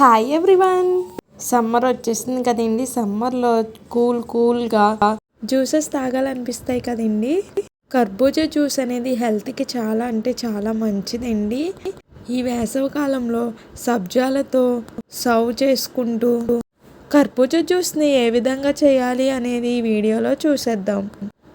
Hi everyone summer వచ్చేసింది కదండి. సమ్మర్లో కూల్ కూల్గా జ్యూసెస్ తాగాలనిపిస్తాయి కదండి. కర్బూజా జ్యూస్ అనేది హెల్త్కి చాలా అంటే చాలా మంచిదండి. ఈ వేసవికాలంలో సబ్జాలతో సర్వ్ చేసుకుంటూ కర్బూజా జ్యూస్ని ఏ విధంగా చేయాలి అనేది ఈ వీడియోలో చూసేద్దాం.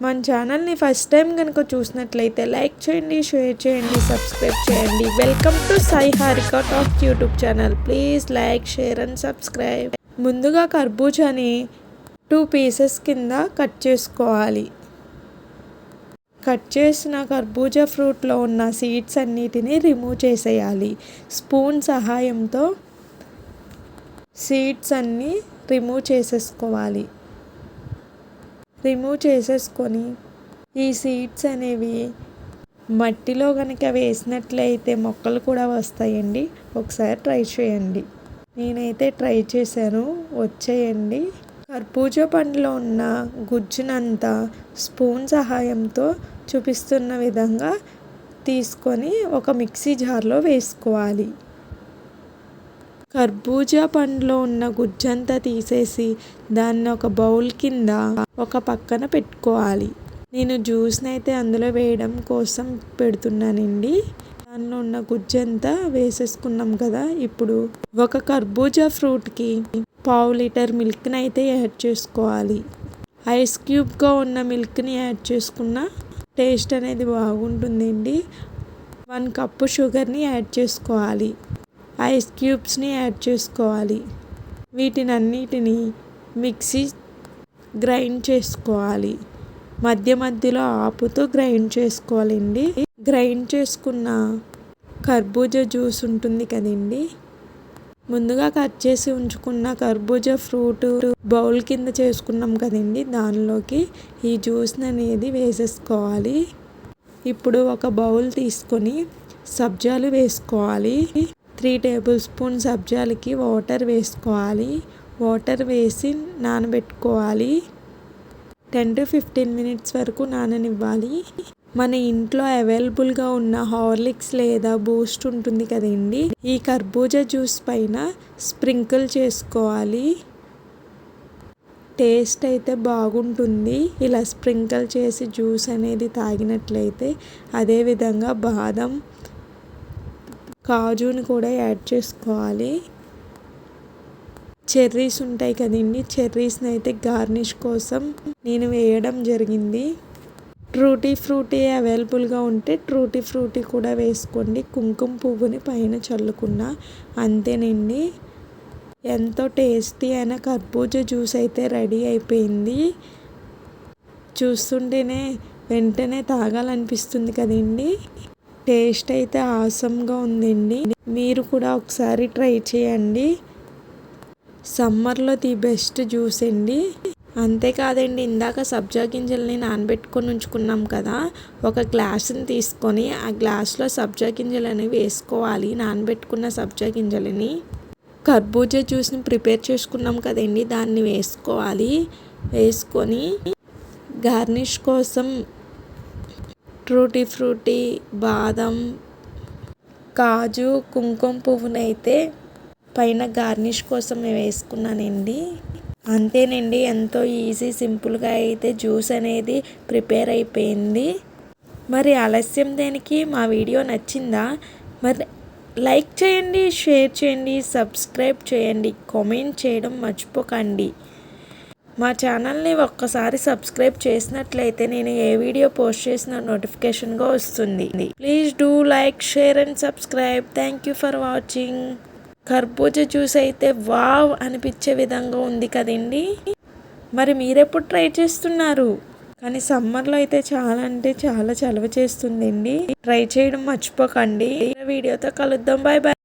మన ఛానల్ని ఫస్ట్ టైం కనుక చూసినట్లయితే లైక్ చేయండి షేర్ చేయండి సబ్స్క్రైబ్ చేయండి. Welcome to Sai Harika talk YouTube channel please like share and subscribe ముందుగా కర్బూజాని టూ పీసెస్ కింద కట్ చేసుకోవాలి. కట్ చేసిన కర్బూజా ఫ్రూట్లో ఉన్న సీడ్స్ అన్నిటిని రిమూవ్ చేసేయాలి. స్పూన్ సహాయంతో సీడ్స్ అన్నీ రిమూవ్ చేసేసుకోవాలి. రిమూవ్ చేసేసుకొని ఈ సీడ్స్ అనేవి మట్టిలో కనుక వేసినట్లయితే మొక్కలు కూడా వస్తాయండి. ఒకసారి ట్రై చేయండి. నేనైతే ట్రై చేశాను. వచ్చేయండి. కర్బూజా పండులో ఉన్న గుజ్జునంతా స్పూన్ సహాయంతో చూపిస్తున్న విధంగా తీసుకొని ఒక మిక్సీ జార్లో వేసుకోవాలి. కర్బూజా పండులో ఉన్న గుజ్జంతా తీసేసి దాన్ని ఒక బౌల్ కింద ఒక పక్కన పెట్టుకోవాలి. నేను జ్యూస్ని అయితే అందులో వేయడం కోసం పెడుతున్నానండి. దానిలో ఉన్న గుజ్జంతా వేసేసుకున్నాం కదా ఇప్పుడు ఒక కర్బూజా ఫ్రూట్కి పావు లీటర్ మిల్క్ని అయితే యాడ్ చేసుకోవాలి. ఐస్ క్యూబ్గా ఉన్న మిల్క్ని యాడ్ చేసుకున్న టేస్ట్ అనేది బాగుంటుందండి. వన్ కప్పు షుగర్ని యాడ్ చేసుకోవాలి. ఐస్ క్యూబ్స్ని యాడ్ చేసుకోవాలి. వీటిని అన్నిటిని మిక్సీ గ్రైండ్ చేసుకోవాలి. మధ్య మధ్యలో ఆపుతూ గ్రైండ్ చేసుకోవాలండి. గ్రైండ్ చేసుకున్న కర్బూజా జ్యూస్ ఉంటుంది కదండి. ముందుగా కట్ చేసి ఉంచుకున్న కర్బూజా ఫ్రూట్ బౌల్ కింద చేసుకున్నాం కదండి. దానిలోకి ఈ జ్యూస్ని అనేది వేసేసుకోవాలి. ఇప్పుడు ఒక బౌల్ తీసుకొని సబ్జాలు వేసుకోవాలి. త్రీ టేబుల్ స్పూన్ సబ్జాలకి వాటర్ వేసుకోవాలి. వాటర్ వేసి నానబెట్టుకోవాలి. టెన్ టు ఫిఫ్టీన్ మినిట్స్ వరకు నాననివ్వాలి. మన ఇంట్లో అవైలబుల్గా ఉన్న హార్లిక్స్ లేదా బూస్ట్ ఉంటుంది కదండి ఈ కర్బూజా జ్యూస్ పైన స్ప్రింకిల్ చేసుకోవాలి. టేస్ట్ అయితే బాగుంటుంది. ఇలా స్ప్రింకిల్ చేసి జ్యూస్ అనేది తాగినట్లయితే అదేవిధంగా బాదం కాజుని కూడా యాడ్ చేసుకోవాలి. చెర్రీస్ ఉంటాయి కదండి చెర్రీస్ని అయితే గార్నిష్ కోసం నేను వేయడం జరిగింది. ట్రూటీ ఫ్రూటీ అవైలబుల్గా ఉంటే ట్రూటీ ఫ్రూటీ కూడా వేసుకోండి. కుంకుమ పువ్వుని పైన చల్లుకున్న అంతేనండి. ఎంతో టేస్టీ అయిన కర్బూజా జ్యూస్ అయితే రెడీ అయిపోయింది. చూస్తుంటేనే వెంటనే తాగాలనిపిస్తుంది కదండి. టేస్ట్ అయితే ఆసమ్గా ఉందండి. మీరు కూడా ఒకసారి ట్రై చేయండి. సమ్మర్లో ది బెస్ట్ జ్యూస్ అండి. అంతేకాదండి ఇందాక సబ్జా గింజల్ని నానబెట్టుకొని ఉంచుకున్నాం కదా ఒక గ్లాసుని తీసుకొని ఆ గ్లాస్లో సబ్జా గింజలు అనేవి వేసుకోవాలి నానబెట్టుకున్న సబ్జా గింజలని. కర్బూజా జ్యూస్ని ప్రిపేర్ చేసుకున్నాం కదండి దాన్ని వేసుకోవాలి. వేసుకొని గార్నిష్ కోసం ట్రూటీ ఫ్రూటీ బాదం కాజు కుంకుమ పువ్వునైతే పైన గార్నిష్ కోసం వేసుకున్నానండి. అంతేనండి ఎంతో ఈజీ సింపుల్గా అయితే జ్యూస్ అనేది ప్రిపేర్ అయిపోయింది. మరి ఆలస్యం దేనికి? మా వీడియో నచ్చిందా? మరి లైక్ చేయండి షేర్ చేయండి సబ్స్క్రైబ్ చేయండి కామెంట్ చేయడం మర్చిపోకండి. మా ఛానల్ని ఒక్కసారి సబ్స్క్రైబ్ చేసినట్లయితే నేను ఏ వీడియో పోస్ట్ చేసిన నోటిఫికేషన్గా వస్తుంది. Please do like share and subscribe. Thank you for watching. కర్బూజా జ్యూస్ అయితే వావ్ అనిపించే విధంగా ఉంది కదండి? మరి మీరెప్పుడు ట్రై చేస్తున్నారు? కానీ సమ్మర్లో అయితే చాలా అంటే చాలా చలవ చేస్తుందండి. ట్రై చేయడం మర్చిపోకండి. వీడియోతో కలుద్దాం. Bye bye